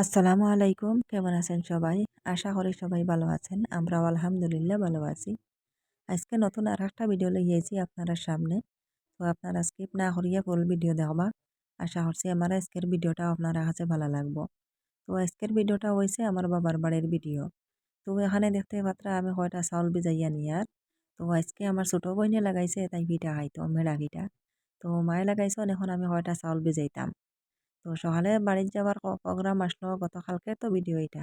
আসসালামু আলাইকুম। কেমন আছেন সবাই? আশা করি সবাই ভালো আছেন। আমরাও আলহামদুলিল্লাহ ভালো আছি। আজকে নতুন আর একটা ভিডিও লইয়েছি আপনারা সামনে। তো আপনারা স্কিপ না করিয়ে ফুল ভিডিও দেখবা। আশা করছি আমার আজকের ভিডিওটা আপনারা কাছে ভালো লাগবো। তো আজকের ভিডিওটা হয়েছে আমার বাবার বাড়ির ভিডিও তো এখানে দেখতে পাত্রা আমি কয়টা চাউল ভিজাইয়া নিয়ার তো আজকে আমার ছোটো বইনে লাগাইছে, তাই পিঠা খাইতো মেড়া পিঠা। তো মায়ে লাগাইছে, এখন আমি কয়টা চাউল ভিজাইতাম। তো সকালে বাড়ির যাবার প্রোগ্রাম আসলো গতকালকে তো ভিডিও এটা।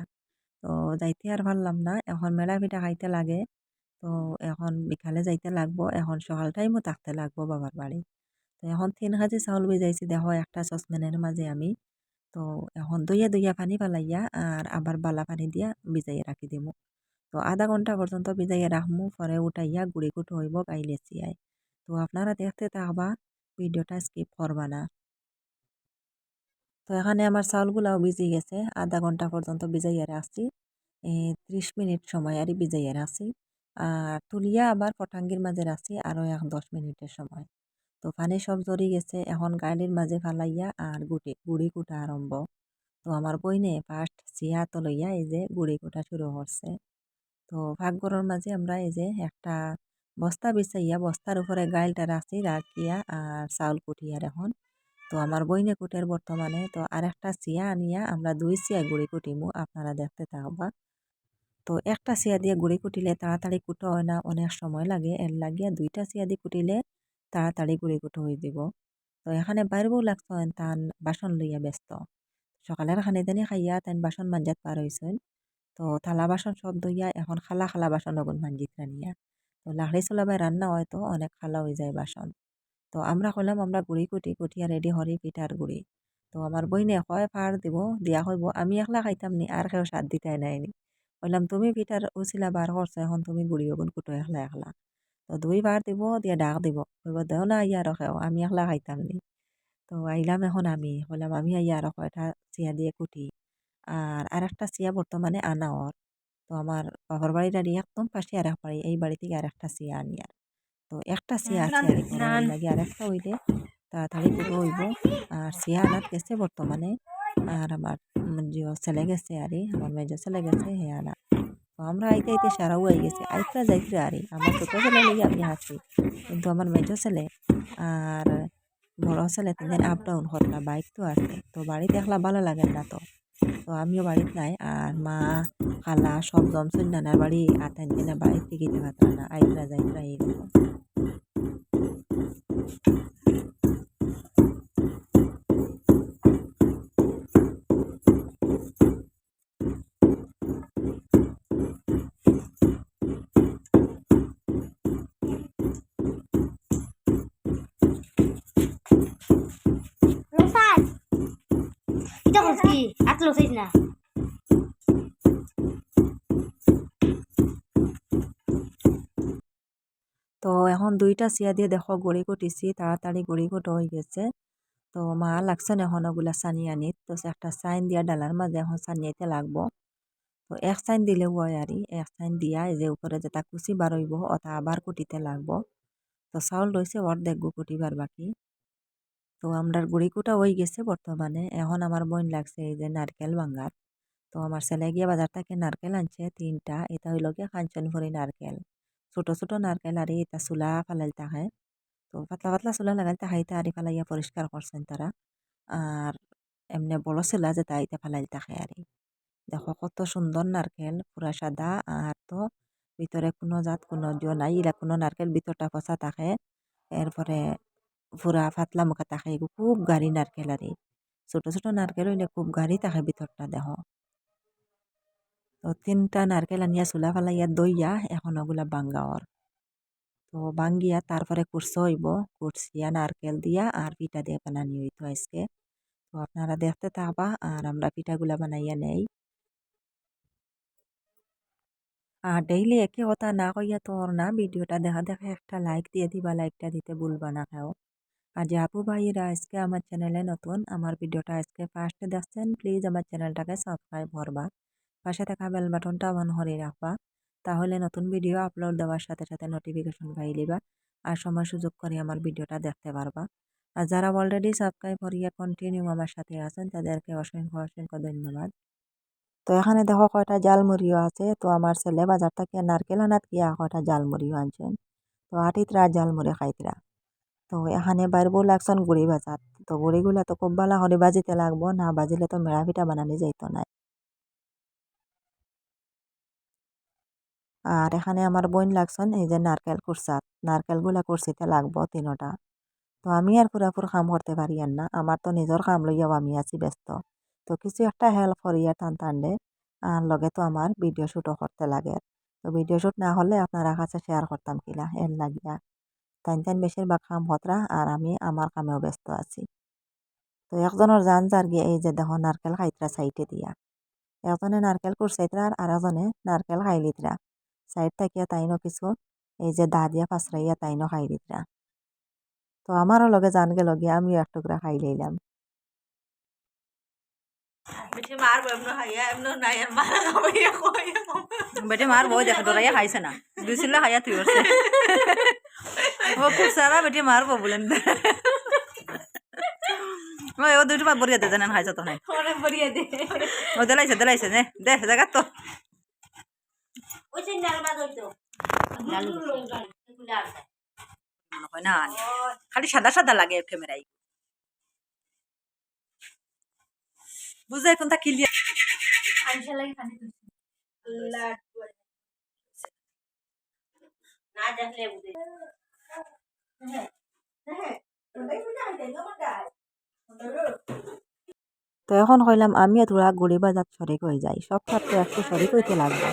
তো যাইতে আর পারলাম না, এখন মেলা পিঠা খাইতে লাগে। তো এখন বিকালে যাইতে লাগবো, এখন সকাল টাইমও থাকতে লাগবো বাবার বাড়ি। তো এখন তিন কেজি চাউল ভিজাইছি, দেখো একটা সসপ্যানের মাঝে আমি। তো এখন দইয়া দইয়া পানি পালাইয়া আর আবার বালা পানি দিয়া ভিজাইয়া রাখি দিব তো আধা ঘণ্টা পর্যন্ত ভিজাইয়া রাখমু, পরে উঠাইয়া গুড়ি কুটো হইব গাইলে চিয়াই তো আপনারা দেখতে থাকবা, ভিডিওটা স্কিপ করবা না। তো এখানে আমার চাউলগুলাও ভিজে গেছে। আধা ঘণ্টা পর্যন্ত ভিজাইয়া রাখছি। ত্রিশ মিনিট সময় আর ভিজাইয়া রাখছি। আর তুলিয়া আবার পটাঙ্গির মাঝে রাখছি আরও এক দশ মিনিটের সময়। তো পানি সব জড়ি গেছে। এখন গাইলির মাঝে ফালাইয়া আর গুটি, গুড়ি কুটা আরম্ভ। তো আমার বইনে ফার্স্ট চিয়া তো লইয়া এই যে গুড়ি কুটা শুরু করছে তো ভাগগরের মাঝে আমরা এই যে একটা বস্তা বিছাইয়া বস্তার উপরে গাইলটা রাখছি, রাখিয়া আর চাউল কুটিয়ার এখন। তো আমার বইনে কুটের বর্তমানে। তো আর একটা চিয়া আনিয়া আমরা দুই চিয়া গুড়ি কুটিমু, আপনারা দেখতে থাকবা। তো একটা চিয়া দিয়ে গুড়ি কুটিলে তাড়াতাড়ি কুটো হয় না, অনেক সময় লাগে। এর লাগিয়া দুইটা চিয়া দিয়ে কুটিলে তাড়াতাড়ি গুড়ি কুটো হয়ে দিব। তো এখানে বাইরেও লাগতো তান বাসন লইয়া ব্যস্ত। সকালের খানি দানি খাইয়া তাই বাসন মাঞ্জাত পার হয়েছেন তো থালা বাসন সব দইয়া এখন খালা খালা বাসন ওগুন মাঞ্জিত রানিয়া তো লাহড়ি চলাবাই রান্না হয় তো অনেক খালা হয়ে যায় বাসন। তো আমরা কইলাম আমরা গুড়ি কুটি কুটিয়া রেডি হরি পিঠার গুড়ি। তো আমার বইনে কয় ফার দিব, দিয়া হইব, আমি একলা খাইতাম নি আর কেউ সাত দিতাই নাই নি। কইলাম, তুমি পিঠার উচিলা বার করছ এখন তুমি গুড়ি ওগুন কুটো একলা একলা। তো দুই বার দিব, দিয়া ডাক দিব, কইব, দেও না আইয়া রখাও আমি একলা খাইতাম নি। তো আইলাম এখন আমি, কইলাম, আমি আইয়া আর কয়টা চিয়া দিয়ে কুটি। আর আর একটা চিয়া বর্তমানে আনা ওর তো আমার বাবার বাড়ির আর একদম পাশে আর এক বাড়ি এই বাড়ি থেকে আর একটা চিয়া আনি আর তো একটা চিয়া আছে আর কি লাগে আর একটা হইলে তাড়াতাড়ি পুরো হইব। আর চিয়া আনাত গেছে বর্তমানে আর আমার যে ছেলে গেছে আর আমার মেজো ছেলে গেছে হে আনা তো আমরা আইতে আইতে সারাও আই গেছে আইতরা যাইতে আর আমার ছোটো ছেলে লিগে আমি আছি কিন্তু আমার মেজো ছেলে আর বড় ছেলে তিনদিন আপ ডাউন করলা বাইক তো আছে। তো বাড়িতে একলা ভালো লাগে না তো তো আমিও বাড়িতে নাই আর মা খালা সব জমছুন নানার বাড়ি আতাইন দিনে বাড়িতে থেকে যেতে না। আইতরা যাইতরা এইরকম এটা করছ কি তো এখন দুইটা চিয়া দিয়ে দেখো গড়ি কুটিছি তাড়াতাড়ি গড়ি কুটো হয়ে গেছে। তো মা লাগছে না এখন ওগুলা সানি আনিত। তো একটা সাইন দিয়া ডালার মাঝে এখন সানিয়াইতে লাগবো। তো এক সাইন দিলেও হয় আর এক সাইন দিয়া এই যে উপরে যেটা কুচি বার হইব ওটা আবার কুটিতে লাগবো। তো চাউল রয়েছে অর্ধেক গু কুটিবার বাকি। তো আমরা গুড়ি কুটা হয়ে গেছে বর্তমানে এখন আমার বোন লাগছে এই যে নারকেল ভাঙ্গার তো আমার ছেলে গিয়ে বাজার থেকে নারকেল আনছে, তিনটা। এটা হইল গিয়ে কাঞ্চনভরি নারকেল ছোট ছোট নারকেল আর এটা চুলা ফালাইল থাকে তো পাতলা পাতলা চুলা লাগাইল তাহাইতে আরি ফালাইয়া পরিষ্কার করছেন তারা আর এমনি বড় চুলা যে তাইতে ফালাইল থাকে আর দেখো কত সুন্দর নারকেল পুরা সাদা আর তো ভিতরে কোনো জাত কোনো দিও নাই ইরা কোনো নারকেল ভিতরটা পচা থাকে এরপরে পুরা পাতলা মুখা থাকে খুব গাড়ি নারকেল আর ছোট ছোট নারকেল হইলে খুব গাড়ি থাকে ভিতরটা দেহ তো তিনটা নারকেল আনিয়া চুলা ফালাইয়া দইয়া এখন ওগুলা বাঙ্গাওয়ার। তো বাঙ্গিয়া তারপরে কুরসো হইব কুরসিয়া নারকেল দিয়া আর পিঠা দিয়ে বানানি হইতো আজকে। তো আপনারা দেখতে থাকবা আর আমরা পিঠাগুলা বানাইয়া নেই। আর ডেইলি একই কথা না কইয়া তোর না, ভিডিওটা দেখা দেখা একটা লাইক দিয়ে দিবা, লাইকটা দিতে ভুলবা না খাও আর যে আপু ভাইয়েরা আজকে আমার চ্যানেলে নতুন, আমার ভিডিওটা আজকে ফার্স্টে দেখছেন, প্লিজ আমার চ্যানেলটাকে সাবস্ক্রাইব করবা। পাশে থাকা বেল বাটনটা অন করে রাখবা। তাহলে নতুন ভিডিও আপলোড দেওয়ার সাথে সাথে নোটিফিকেশন পাই লিবা আর সময় সুযোগ করে আমার ভিডিওটা দেখতে পারবা। আর যারা অলরেডি সাবস্ক্রাইব করিয়া কন্টিনিউ আমার সাথে আছেন, তাদেরকে অসংখ্য অসংখ্য ধন্যবাদ। তো এখানে দেখো কয়টা জালমুড়িও আছে। তো আমার ছেলে বাজার থেকে নারকেল আনাত গিয়া কয়টা জালমুড়িও আনছেন। তো আটিতরা জাল জালমুড়ি খাইতরা। তো এখানে বাইরবো লাগছেন গুড়ি বাজার। তো গুড়িগুলা তো খুব ভালো করে বাজিতে লাগবো, না বাজিলে তো মেড়া পিঠা বানানি যাইতো না। আর এখানে আমার বোন লাগছেন, এই যে নারকেল কুরসাত নারকেলগুলা কুরসিতে লাগবো তিনোটা। তো আমি আর পুরাপুর কাম করতে পারি আর না। আমার তো নিজের কাম লইয়াও আমি আছি ব্যস্ত। তো কিছু একটা হেল্প করি আর টান টানলে, আর লগে তো আমার ভিডিও শ্যুটও করতে লাগে। তো ভিডিও শ্যুট না হলে আপনারা কাছে শেয়ার করতাম কিলা, এর লাগিয়া। টাইম টাইম বেশিরভাগ কাম হতরা, আর আমি আমার কামেও ব্যস্ত আছি। তো একজনের জান যার গিয়ে এই যে দেখো নারকেল খাইতরা সাইডে দিয়া। একজনে নারকেল কুরসাইতরা আর আরেকজনে নারকেল খাইলিতরা। সাইড থাকিয়া তাইনও কিছু এই যে দা দিয়া পাঁচরাইয়া তাইনও খাই দিতরা তো আমারও লগে জান গেল গিয়া আমিও এক টুকরা খাই লইলাম বেটি মারা বউ দেখে ডরাইয়া খাইছে না দুই চিল্লা খাইয়া তুই ও খুব সারা বেটে মারবো বলেন ও দুইটা বরিয়া দে জানেন খাইছ তো নাই দে ও দেলাইছে দেলাইছে নে দে জায়গা তো ওই হইতো। মনে হয় না খালি সাদা সাদা লাগে ক্যামেরায় বুঝে এখন তা ক্লিয়ার না দেখলে বুঝে তো এখন কইলাম আমিও তোরা গুড়ি বাজার শরিক হয়ে যাই সব ক্ষেত্রে একটু শরিক হইতে লাগবে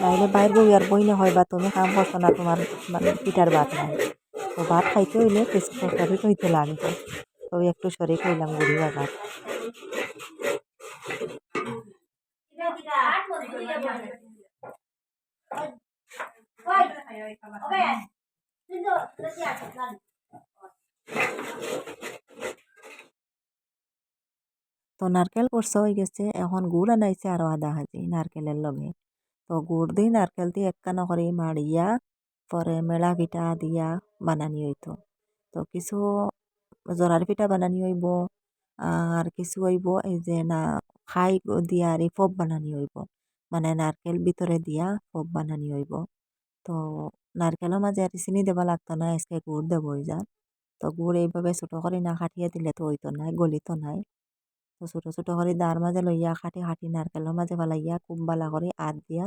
নাইলে বাইর বউ আর বই না হয় বা তুমি কাম করছ না তোমার মানে পিঠার ভাত নাই তো ভাত খাইতে হইলে কিছু শরিক হইতে লাগবে তো একটু শরিক হইলাম গুড়ি বাজার তো নারকেল করছে, হয়ে গেছে। এখন গুড় আনাইছে আরও আধা হাজি নারকেলের লগে। তো গুড় দিয়ে নারকেল দিয়ে একখানা করে মাড়িয়া, পরে মেলা পিঠা দিয়া বানানি হইতো। তো কিছু জরার পিঠা বানানি হইব, আর কিছু হইব এই যে না খাই দিয়া আর ফব বানানি হইব। মানে নারকেল ভিতরে দিয়া ফব বানানি হইব। তো নারকেলের মাঝে আর চিনি দেবা লাগতো না, আজকে গুড় দেবো যা। তো গুড় এইভাবে ছোটো করে না কাটিয়ে দিলে তো হইতো নাই গলিতো নাই। তো ছোটো ছোটো করে দার মাঝে লইয়া খাটি খাটি নারকেলের মাঝে ফেলাইয়া খুব করে আদ দিয়া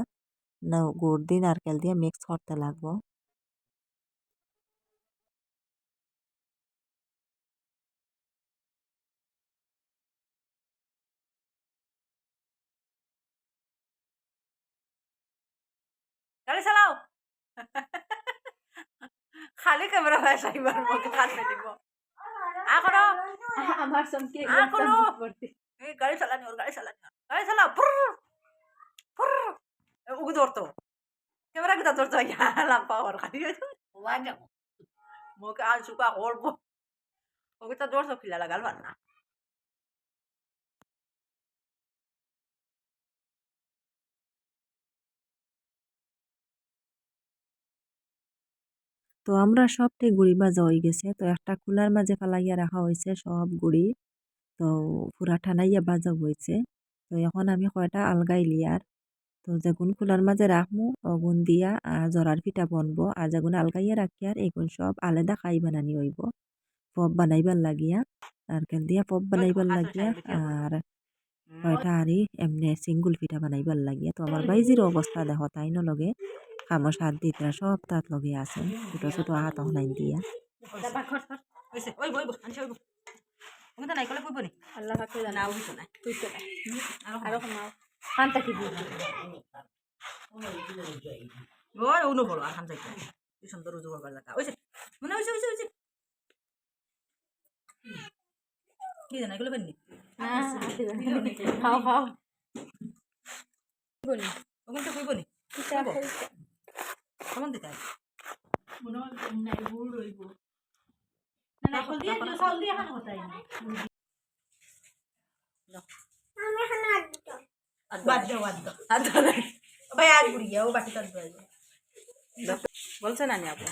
না গুড় দিয়ে নারকেল দিয়ে মিক্স করতে লাগবো। খালি ক্যামেরা ভাই সাইবার মুখে কাজ দিব আকড়ো আমার সঙ্গে আকড়ো এই গাড়ি চালানি ওর গাড়ি চালানি। গাড়ি চালাও ফুর ফুর উগু ধরতো। ক্যামেরা কিতা ধরতো লাম্পা ওর খালি মুখে আল সুকা করব ওকে তো ধরতো খিলা লাগাল না। তো আমরা সবটাই গুড়ি ভাজা হয়ে গেছে। তো একটা কুলার মাঝে ফেলাইয়া রাখা হয়েছে সব গুড়ি। তো পুরা ঠানাইয়া ভাজা হয়েছে। তো এখন আমি কয়টা আলগাই লিয়ার। তো যেগুন কুলার মাঝে রাখমু অগুন দিয়া আর জরার পিঠা বনবো। আর যেগুন আলগাইয়া রাখি আর এগুন সব আলাদা খাই বানানি হইব। পপ বানাইবার লাগিয়া নারকেল দিয়া পপ বানাইবার লাগিয়া আর কয়টা আরি এমনি সিঙ্গুল পিঠা বানাইবার লাগিয়া। তো আমার বাইজির অবস্থা দেখো তাই লগে। খামো সাত দিতরা সব তাত লগে আছে ছোটো ছোটো হাত হনাই দিয়া দাবা খর খর হইছে ওই বই আনছে তো নাই কলে কইব নি আল্লাহ পাকে জানা না হইতো তুই তো আরও আরও কমাও কান্তা কি মনে কি জানা এগুলো বেননি খাও খাও ওখান তো কইব নি কেমন দিতে হয়? বাদ দাও বাদ দাও। হাত দাও না। ভাই আজ বুড়িয়া ও বাকি তার বলছে না নি আপু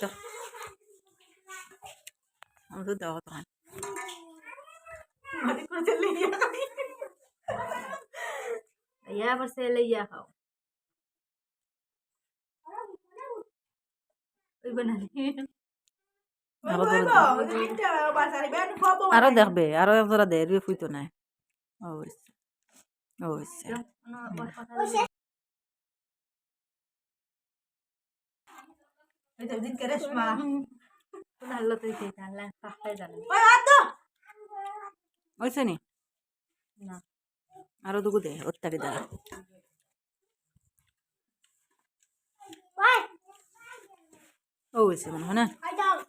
তো আমি তো দেওয়া তো Ya kau. Oy banani. আরও দেখবে আরও একজোড়া দেয় ফুইতো নাই অবশ্যই. হয়েছে নি না আরও দুগু দে অত্যারি দ্বারা ও হয়েছে মনে হয় না?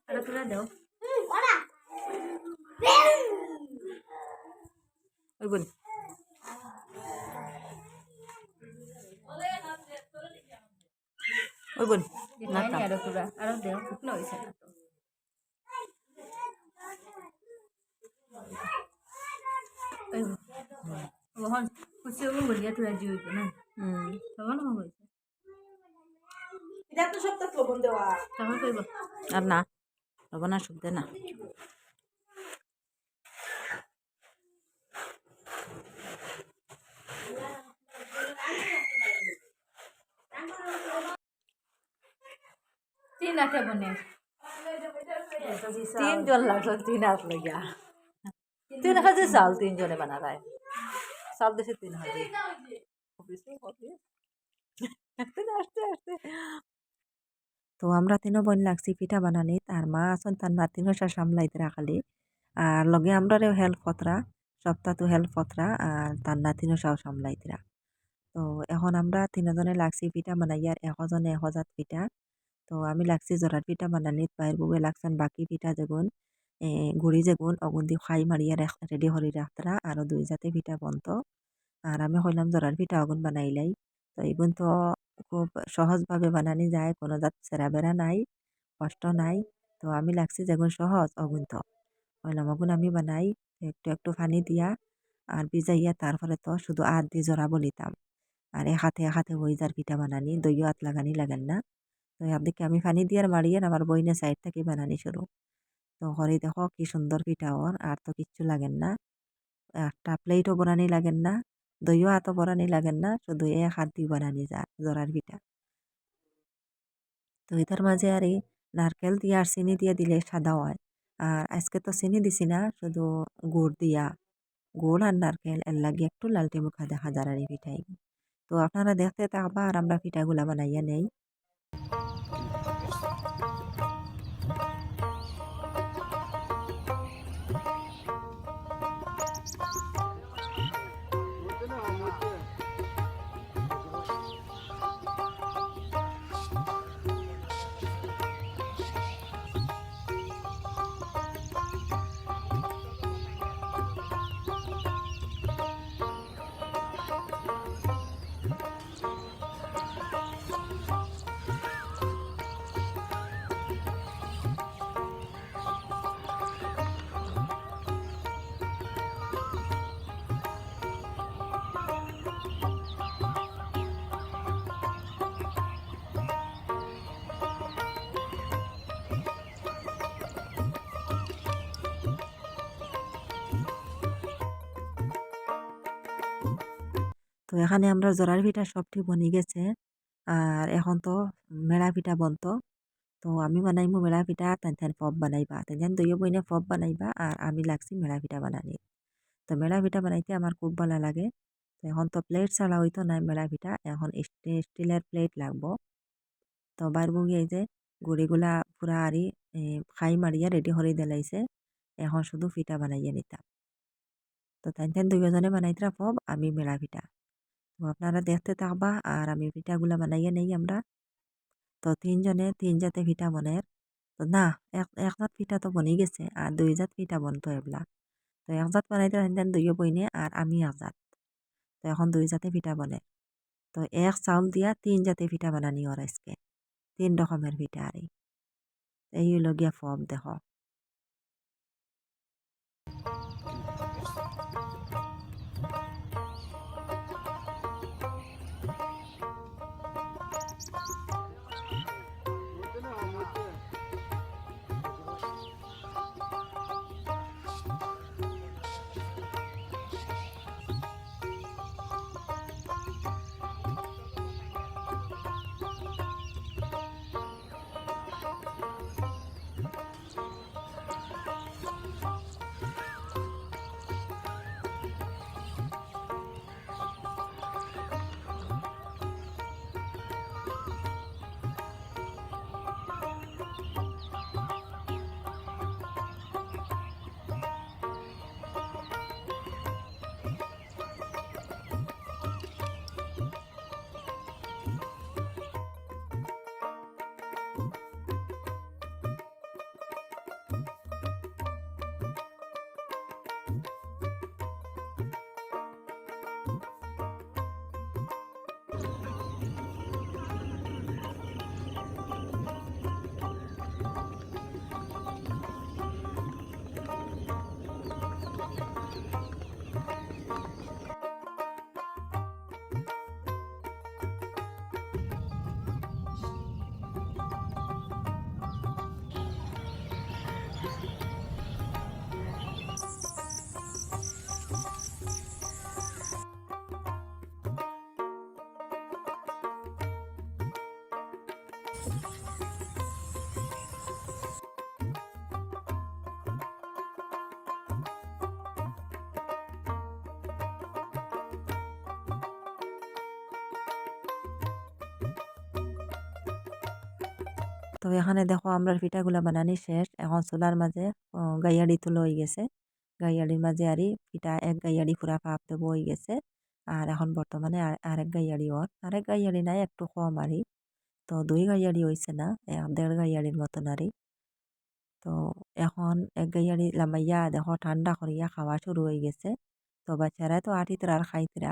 Ada tuh ada. ওই বোন। ওই বোন না Ini ada tuh ada deh. No হন খুশি হব বলিয়া তুই আজি হইব না। হম। তখন হবে আর না হব না শুনতে না। তিন জন লাগল তিন আস লাগিয়া তিন হাজার সাল তিন জনে বানা চাল দেশে তিন হাজার। আস্তে আস্তে তো আমরা তিনও বোন লাগছি পিঠা বানানি। তার মা আছেন তার নাতিনও সা সামলাইতে রাখালি। আর লগে আমরারেও হেল্প কতরা সপ্তাহ তো হেল্প কতরা আর তার নাতিনও সাও সামলাইতরা। তো এখন আমরা তিনজনে লাগছি পিঠা বানাই আর একজনে একজাত পিঠা। তো আমি লাগছি জরার পিঠা বানানিত বাইর বুবে লাগছেন বাকি পিঠা যেগুন এ, গুড়ি যেগুন অগুন দি খাই মারিয়া রেডি করি রাখতরা আরও দুই জাতে পিঠা বন্ত। আর আমি হইলাম জরার পিঠা অগুন বানাইলাই তো এগুন তো খুব সহজভাবে বানানি যায় কোনো জাত সেরা বেড়া নাই কষ্ট নাই। তো আমি লাগছি যেগুন সহজ অগুন তো। হইলাম অগুন আমি বানাই একটু একটু পানি দিয়া আর ভিজাইয়া তারপরে তো শুধু আধ দিয়ে জরা বলিতাম আর এক হাতে হাতে হয়ে যার পিঠা বানানি দইও হাত লাগানি লাগেন না। তো একদিকে আমি পানি দিয়ার মারিয়ে আমার বইনে সাইড থেকে বানানি শুরু তো হরে দেখো কি সুন্দর পিঠা ওর আর তো কিচ্ছু লাগেন না। একটা প্লেটও বরানি লাগেন না, দইও হাতও বরানি লাগেন না, শুধু এক হাত দিয়ে বানানি যা, জরার পিঠা তো এটার মাঝে আর এই নারকেল দিয়ে আর চিনি দিয়ে দিলে সাদা হয়। আর আজকে তো চিনি দিছি না, শুধু গুড় দিয়া। গুড় আর নারকেল, এর লাগে একটু লালটে মুখা দেখা যার আর পিঠাই। তো আপনারা দেখতে থাকবা আর আমরা পিঠাগুলা বানাইয়া নেই। তো এখানে আমরা জরার পিঠা সবটি বনি গেছে। আর এখন তো মেলা পিঠা বন্ত। তো আমি বানাইমু মেলা পিঠা, তেন তেন ফব বানাইবা, তেন তেন দইও বইনে ফব বানাইবা, আর আমি লাগছি মেলা পিঠা বানানি। তো মেলা পিঠা বানাইতে আমার খুব ভালো লাগে। তো এখন তো প্লেট ছাড়া হইতো নাই মেলা পিঠা, এখন স্টি- স্টিলের প্লেট লাগবো। তো বার বগি এই যে গুড়িগুলা পুরা আরি খাই মারিয়া রেডি করে দিলাইছে। এখন শুধু পিঠা বানাইয়া নিতাম। তো তেন তেন দুইজনে বানাইতরা ফব আমি মেলা পিঠা। আপনারা দেখতে থাকবা আর আমি পিঠাগুলা বানাইয়া নেই আমরা। তো তিনজনে, তিন জাতে পিঠা বনের। তো না, এক জাত পিঠা তো বনি গেছে আর দুই জাত পিঠা বনতো এবলা। তো এক জাত বানাইতে তেন দুইও বইনে আর আমি এক জাত। তো এখন দুই জাতে পিঠা বনে। তো এক চাউল দিয়া তিন জাতে পিঠা বানানি ওর আজকে। তিন রকমের পিঠা আর। এই হইল গিয়া ফর্ম দেখো তো এখানে দেখো আমরা পিঠাগুলা বানানি শেষ। এখন চুলার মাঝে গাইয়াড়ি তুলো হয়ে গেছে। গাইয়াড়ির মাঝে আরই পিঠা এক গাইয়াড়ি পুরা ভাপ দেব হয়ে গেছে। আর এখন বর্তমানে আরেক গাইয়াড়ি ওর। আরেক গাইয়াড়ি নাই, একটু কম আরই। তো দুই গাইয়াড়ি হয়েছে না দেড় গাইয়াড়ির মতন আরই তো এখন এক গাইয়াড়ি লামাইয়া দেখো ঠান্ডা করিয়া খাওয়া শুরু হয়ে গেছে। তো বাচ্চারা তো আটিতরা আর খাইতরা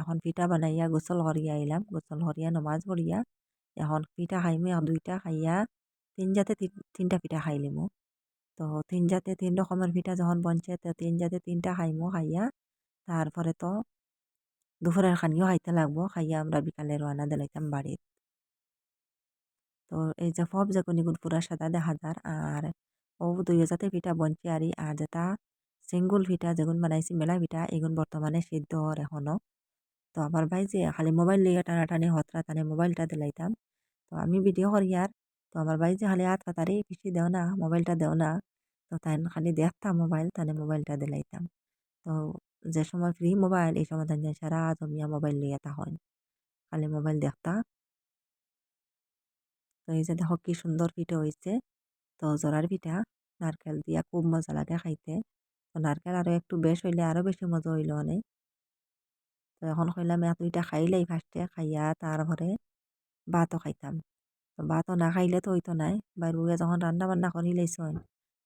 এখন পিঠা বানাইয়া গোসল করিয়া আইলাম, গোসল করিয়া নমাজ পড়িয়া। এখন পিঠা খাইমু এক দুইটা খাইয়া তিন জাতে তিন- তিনটা পিঠা খাইলিমু তো তিন জাতে তিন রকমের পিঠা যখন বনছে, তো তিন জাতে তিনটা খাইমু, খাইয়া তারপরে তো দুপুরের খানিও খাইতে লাগবো। খাইয়া আমরা বিকালে রওনা দিলাইতাম বাড়ির তো এই যে ফব যে কোনিগুন পুরা সাদা দেখা যার আর ও দুই জাতে পিঠা বনছে আরি আর যেটা সিঙ্গুল পিঠা যেগুন বানাইছি, মেলা পিঠা এগুন বর্তমানে সিদ্ধ হর এখনও। তো আমার ভাই যে খালি মোবাইল লিয়ে টানাটানি হতরা টানে মোবাইলটা দিলাইতাম। তো আমি ভিডিও করি আর, তো আমার ভাই যে খালি হাত পাতারি পিসি দেও না, মোবাইলটা দেও না, তো তাই খালি দেখতাম মোবাইল, তানে মোবাইলটা দিলাইতাম। তো যে সময় ফ্রি মোবাইল, এই সময় তাই সারা জমিয়া মোবাইল লিয়ে হয় খালি মোবাইল দেখতা। তো এই যে দেখো কি সুন্দর পিঠা হয়েছে তো জোড়ার পিঠা, নারকেল দিয়া খুব মজা লাগে খাইতে। তো নারকেল আরও একটু বেশ হইলে আরও বেশি মজা হইল অনেক। তো এখন কইলাম এত দুইটা খাইলেই ফার্স্টে খাইয়া তারপরে ভাতও খাইতাম। তো ভাতও না খাইলে তো হইতো নাই। বাইর বুয়ে যখন রান্না বান্না করি লাইছন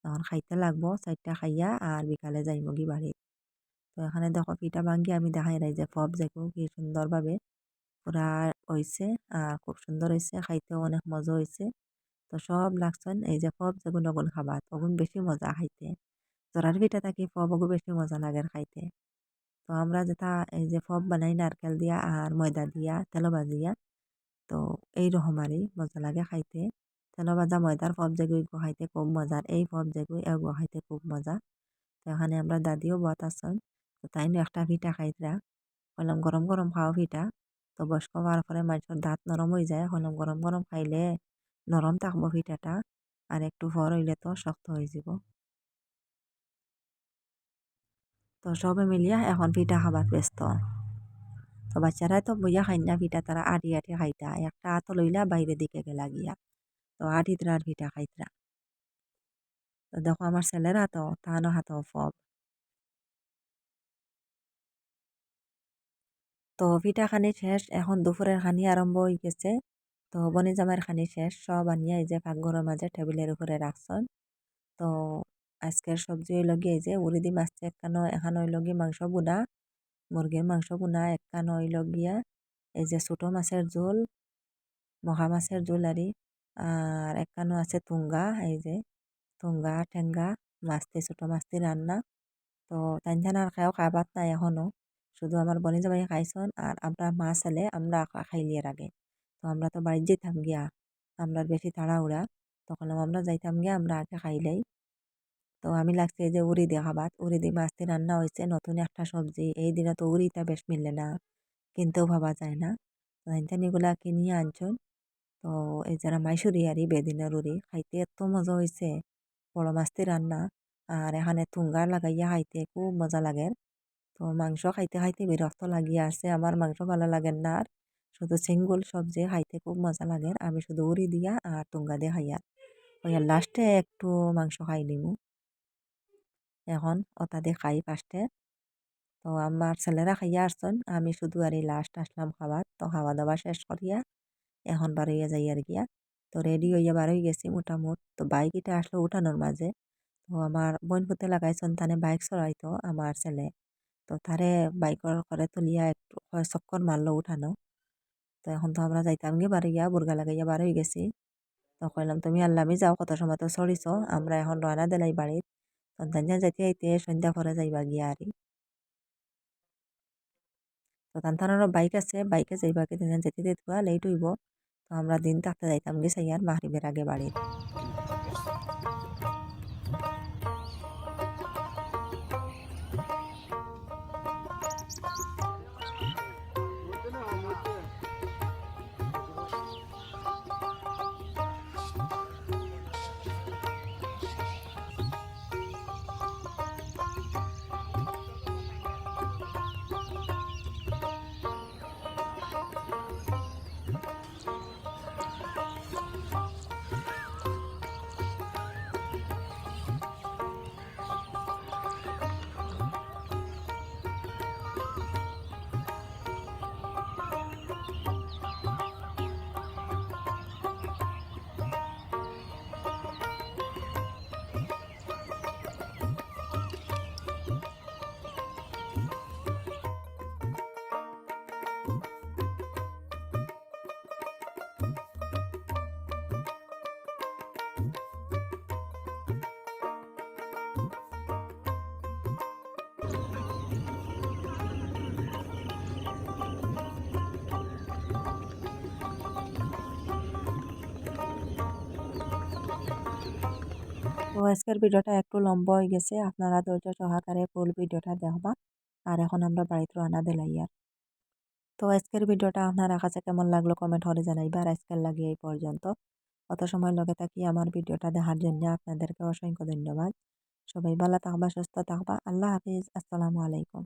তখন খাইতে লাগবো, চারটা খাইয়া আর বিকালে যাইমগি বাড়ি। তো এখানে দেখো পিঠা ভাঙ্গি আমি দেখাই নাই যে ফব যেকু কি সুন্দরভাবে পুরা হইছে। আর খুব সুন্দর হয়েছে খাইতেও অনেক মজা হয়েছে তো সব লাগছেন, এই যে ফব যেগুন ওগুন খাবার ওগুন বেশি মজা খাইতে। জরার পিঠা থাকি ফব ওগু বেশি মজা লাগে খাইতে। তো আমরা যেটা এই যে ফব বানাই, নারকেল দিয়া আর ময়দা দিয়া, তেল ভাজিয়া তো এই রকমারই মজা লাগে খাইতে। তেল ভাজা, ময়দার ফব যেগুই খাইতে খুব মজার এই ফব যেগুই এগো খাইতে খুব মজা। তো এখানে আমরা দাদিও বত আসন তো তাই একটা পিঠা খাইতরা কলম গরম গরম খাওয়া পিঠা তো বয়স্ক হওয়ার পরে মানুষের দাঁত নরম হয়ে যায় কলম গরম গরম খাইলে নরম থাকব পিঠাটা আর একটু ভর হইলে তো শক্ত হয়ে যাব। তো সবে মিলিয়া এখন পিঠা খাবার ব্যস্ত। তো বাচ্চারা তো বইয়া খাই না পিঠা তারা আটি আটি খাইতা, একটা হাতও লইলা বাইরে দিকে গেলা গিয়া। তো আটিতরা আর পিঠা খাইতরা তো দেখো আমার ছেলেরা তো তাহানো হাতও ফব। তো পিঠা খানি শেষ, এখন দুপুরের খানি আরম্ভ হয়ে গেছে। তো বনি জামাইয়ের খানি শেষ সব আনিয়া এই যে পাকঘরের মাঝে টেবিলের উপরে রাখছন তো আজকের সবজি হইল গিয়ে এই যে উড়িদি মাছ একখানো, এখন হইল গিয়ে মাংস বুনা মুরগির মাংস বুনা একখানো হইল গিয়া এই যে ছোটো মাছের ঝোল মহা মাছের ঝোল আরি আর একখানো আছে তুঙ্গা এই যে তুঙ্গা ঠেঙ্গা মাছতে ছোটো মাছতে রান্না তো তাই আর খাও খাবার নাই এখনও। শুধু আমার বনি জামাই খাইছন আর আমরা মা ছেলে, আমরা খাইলিয়ে আগে। তো আমরা তো বাড়ি যেতাম গিয়া আমরা বেশি তাড়াহুড়া। তখন আমরা যাইতাম গিয়া আমরা আগে খাইলাই। তো আমি লাগছে যে উড়ি দিয়ে খাবার, উড়ি দিয়ে মাছটি রান্না হয়েছে নতুন একটা সবজি। এই দিনে তো উড়িটা বেশ মিলে না, কিনতেও ভাবা যায় না। এগুলা কিনিয়ে আনছন। তো এই যারা মাইসুরি আরি বেদিনের উড়ি, খাইতে এত মজা হয়েছে বড় মাছটি রান্না, আর এখানে তুঙ্গার লাগাইয়া খাইতে খুব মজা লাগে। তো মাংস খাইতে খাইতে বিরক্ত লাগিয়ে আসছে আমার মাংস ভালো লাগে না। আর শুধু সিঙ্গুল সবজি খাইতে খুব মজা লাগে। আমি শুধু উড়ি দিয়া আর তুঙ্গা দিয়ে খাইয়া। ওই লাস্টে একটু মাংস খাই নিমু। এখন ওটা দিয়ে খাই ফার্স্টে। তো আমার ছেলেরা খাইয়া আসছেন। আমি শুধু আর এই লাস্ট আসলাম খাবার। তো খাওয়া দাওয়া শেষ করিয়া এখন বার হইয়া যাই আর গিয়া। তো রেডি হইয়া বার হয়ে গেছি মোটামুট। তো বাইক এটা আসলো উঠানোর মাঝে। তো আমার বোন পুতে লাগাইছেন, তানে বাইক চড়াইতো আমার ছেলে। তো তারে বাইকর করে তুলিয়া একটু চক্কর মারলো উঠানো। তো এখন তো আমরা যাইতাম গিয়ে বাড়ি গিয়া বুর্গা লাগাইয়া বার হয়ে গেছি। তো কইলাম তুমি আল্লামি যাও, কত সময় তো চড়িছ আমরা এখন রওনা দিলাই তো তাইনা যাইতে আইতে সন্ধ্যা পরে যাইবা গিয়া আরি তো তানথানারও বাইক আছে, বাইকে যাইবা কে যেতে যেতে লেট হইব। তো আমরা দিন থাকতে যাইতাম গে সাইয়ার মাহরিবের আগে বাড়ির তো আজকের ভিডিওটা একটু লম্বা হয়ে গেছে। আপনারা ধৈর্য সহকারে ফুল ভিডিওটা দেখবা। আর এখন আমরা বাড়িতে রান্না দিলাই আর। তো আজকের ভিডিওটা আপনারা কাছে কেমন লাগল কমেন্ট হলে জানাইবা। আর আজকের লাগে এই পর্যন্ত। অত সময় লগে থাকি আমার ভিডিওটা দেখার জন্য আপনাদেরকে অসংখ্য ধন্যবাদ। সবাই ভালো থাকবা, সুস্থ থাকবা। আল্লাহ হাফিজ। আসসালামু আলাইকুম।